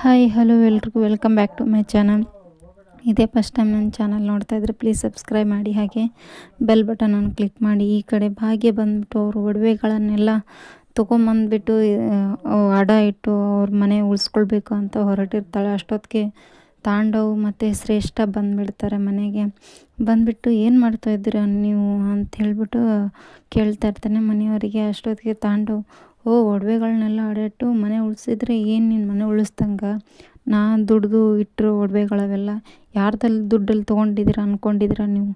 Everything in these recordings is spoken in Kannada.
ಹಾಯ್ ಹಲೋ ಎಲ್ರಿಗೂ. Welcome back to my channel ಇದೇ ಫಸ್ಟ್ ಟೈಮ್ ನನ್ನ ಚಾನಲ್ ನೋಡ್ತಾ ಇದ್ರೆ ಪ್ಲೀಸ್ ಸಬ್ಸ್ಕ್ರೈಬ್ ಮಾಡಿ. ಹಾಗೆ ಬೆಲ್ ಬಟನನ್ನು ಕ್ಲಿಕ್ ಮಾಡಿ. ಈ ಕಡೆ ಭಾಗ್ಯ ಬಂದ್ಬಿಟ್ಟು ಅವರು ಒಡವೆಗಳನ್ನೆಲ್ಲ ತೊಗೊಂಬಂದ್ಬಿಟ್ಟು ಅಡ ಇಟ್ಟು ಅವ್ರ ಮನೆ ಉಳಿಸ್ಕೊಳ್ಬೇಕು ಅಂತ ಹೊರಟಿರ್ತಾಳೆ. ಅಷ್ಟೊತ್ತಿಗೆ ತಾಂಡವ್ ಮತ್ತು ಶ್ರೇಷ್ಠ ಬಂದುಬಿಡ್ತಾರೆ ಮನೆಗೆ. ಬಂದುಬಿಟ್ಟು ಏನು ಮಾಡ್ತಾಯಿದ್ದೀರ ನೀವು? ಅಂತ ಹೇಳ್ಬಿಟ್ಟು ಕೇಳ್ತಾ ಇರ್ತಾನೆ ಮನೆಯವರಿಗೆ. ಅಷ್ಟೊತ್ತಿಗೆ ತಾಂಡವ್ ಓ ಒಡವೆಗಳನ್ನೆಲ್ಲ ಅಡಿಟ್ಟು ಮನೆ ಉಳಿಸಿದ್ರೆ ಏನು ನೀನು ಮನೆ ಉಳಿಸ್ದಂಗೆ? ನಾ ದುಡ್ದು ಇಟ್ಟಿರೋ ಒಡವೆಗಳವೆಲ್ಲ. ಯಾರ್ದಲ್ಲಿ ದುಡ್ಡಲ್ಲಿ ತೊಗೊಂಡಿದ್ದೀರ ಅಂದ್ಕೊಂಡಿದ್ದೀರ ನೀವು?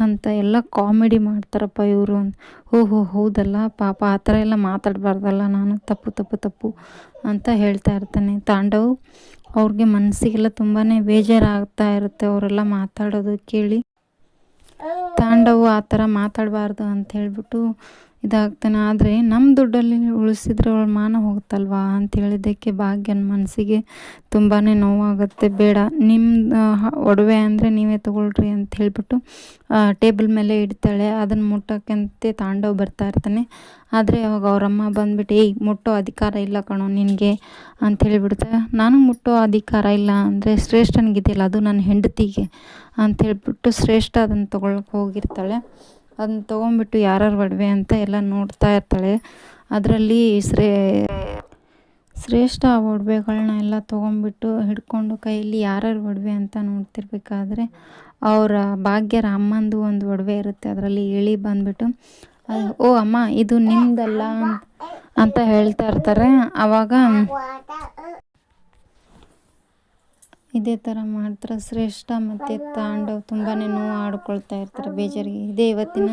ಅಂತ ಎಲ್ಲ ಕಾಮಿಡಿ ಮಾಡ್ತಾರಪ್ಪ ಇವರು ಓಹೋ, ಹೌದಲ್ಲ, ಪಾಪ ಆ ಥರ ಎಲ್ಲ ಮಾತಾಡಬಾರ್ದಲ್ಲ ನಾನು? ತಪ್ಪು ತಪ್ಪು ತಪ್ಪು ಅಂತ ಹೇಳ್ತಾ ಇರ್ತಾನೆ. ತಾಂಡವ್, ಅವ್ರಿಗೆ ಮನಸ್ಸಿಗೆಲ್ಲ ತುಂಬಾ ಬೇಜಾರಾಗ್ತಾ ಇರುತ್ತೆ ಅವರೆಲ್ಲ ಮಾತಾಡೋದು ಕೇಳಿ. ತಾಂಡವು ಆ ಥರ ಮಾತಾಡಬಾರ್ದು ಅಂತ ಹೇಳ್ಬಿಟ್ಟು ಇದಾಗ್ತಾನೆ, ಆದರೆ ನಮ್ಮ ದುಡ್ಡಲ್ಲಿ ಉಳಿಸಿದ್ರೆ ಅವಳ ಮಾನ ಹೋಗುತ್ತಲ್ವಾ? ಅಂತ ಹೇಳಿದ್ದಕ್ಕೆ ಭಾಗ್ಯನ ಮನಸ್ಸಿಗೆ ತುಂಬಾ ನೋವಾಗುತ್ತೆ. ಬೇಡ ನಿಮ್ಮ ಒಡವೆ ಅಂದರೆ ನೀವೇ ತೊಗೊಳ್ರಿ ಅಂತ ಹೇಳಿಬಿಟ್ಟು ಟೇಬಲ್ ಮೇಲೆ ಇಡ್ತಾಳೆ. ಅದನ್ನು ಮುಟ್ಟೋಕ್ಕಂತೆ ತಾಂಡವ್ ಬರ್ತಾ ಇರ್ತಾನೆ. ಆದರೆ ಅವಾಗ ಅವರಮ್ಮ ಬಂದ್ಬಿಟ್ಟು, ಏಯ್, ಮುಟ್ಟೋ ಅಧಿಕಾರ ಇಲ್ಲ ಕಣೋ ನಿನಗೆ ಅಂತ ಹೇಳಿಬಿಡ್ತಾ, ನಾನು ಮುಟ್ಟೋ ಅಧಿಕಾರ ಇಲ್ಲ ಅಂದರೆ ಶ್ರೇಷ್ಠನಿಗಿದೆಯಲ್ಲ, ಅದು ನನ್ನ ಹೆಂಡತಿಗೆ ಅಂತ ಹೇಳಿಬಿಟ್ಟು ಶ್ರೇಷ್ಠ ಅದನ್ನು ತೊಗೊಳಕ್ಕೆ ಹೋಗಿರ್ತಾಳೆ. ಅದನ್ನ ತೊಗೊಂಬಿಟ್ಟು ಯಾರ್ಯಾರ ಒಡವೆ ಅಂತ ಎಲ್ಲ ನೋಡ್ತಾ ಇರ್ತಾಳೆ. ಅದರಲ್ಲಿ ಶ್ರೇ ಶ್ರೇಷ್ಠ ಒಡವೆಗಳನ್ನ ಎಲ್ಲ ತೊಗೊಂಬಿಟ್ಟು ಹಿಡ್ಕೊಂಡು ಕೈಯಲ್ಲಿ ಯಾರ್ಯಾರು ಒಡವೆ ಅಂತ ನೋಡ್ತಿರ್ಬೇಕಾದ್ರೆ ಅವರ ಭಾಗ್ಯರ ರಾಮಂದು ಒಂದು ಒಡವೆ ಇರುತ್ತೆ. ಅದರಲ್ಲಿ ಇಳಿ ಬಂದ್ಬಿಟ್ಟು ಓ ಅಮ್ಮ, ಇದು ನಿಮ್ದಲ್ಲ ಅಂತ ಹೇಳ್ತಾ ಇರ್ತಾರೆ. ಆವಾಗ ಇದೇ ಥರ ಮಾಡ್ತಾರೆ. ಶ್ರೇಷ್ಠ ಮತ್ತು ತಾಂಡವ್ ತುಂಬಾ ನೋವು ಆಡ್ಕೊಳ್ತಾ ಇರ್ತಾರೆ ಬೇಜಾರಿಗೆ. ಇದೇ ಇವತ್ತಿನ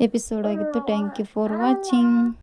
ಎಪಿಸೋಡ್ ಆಗಿತ್ತು. Thank you for watching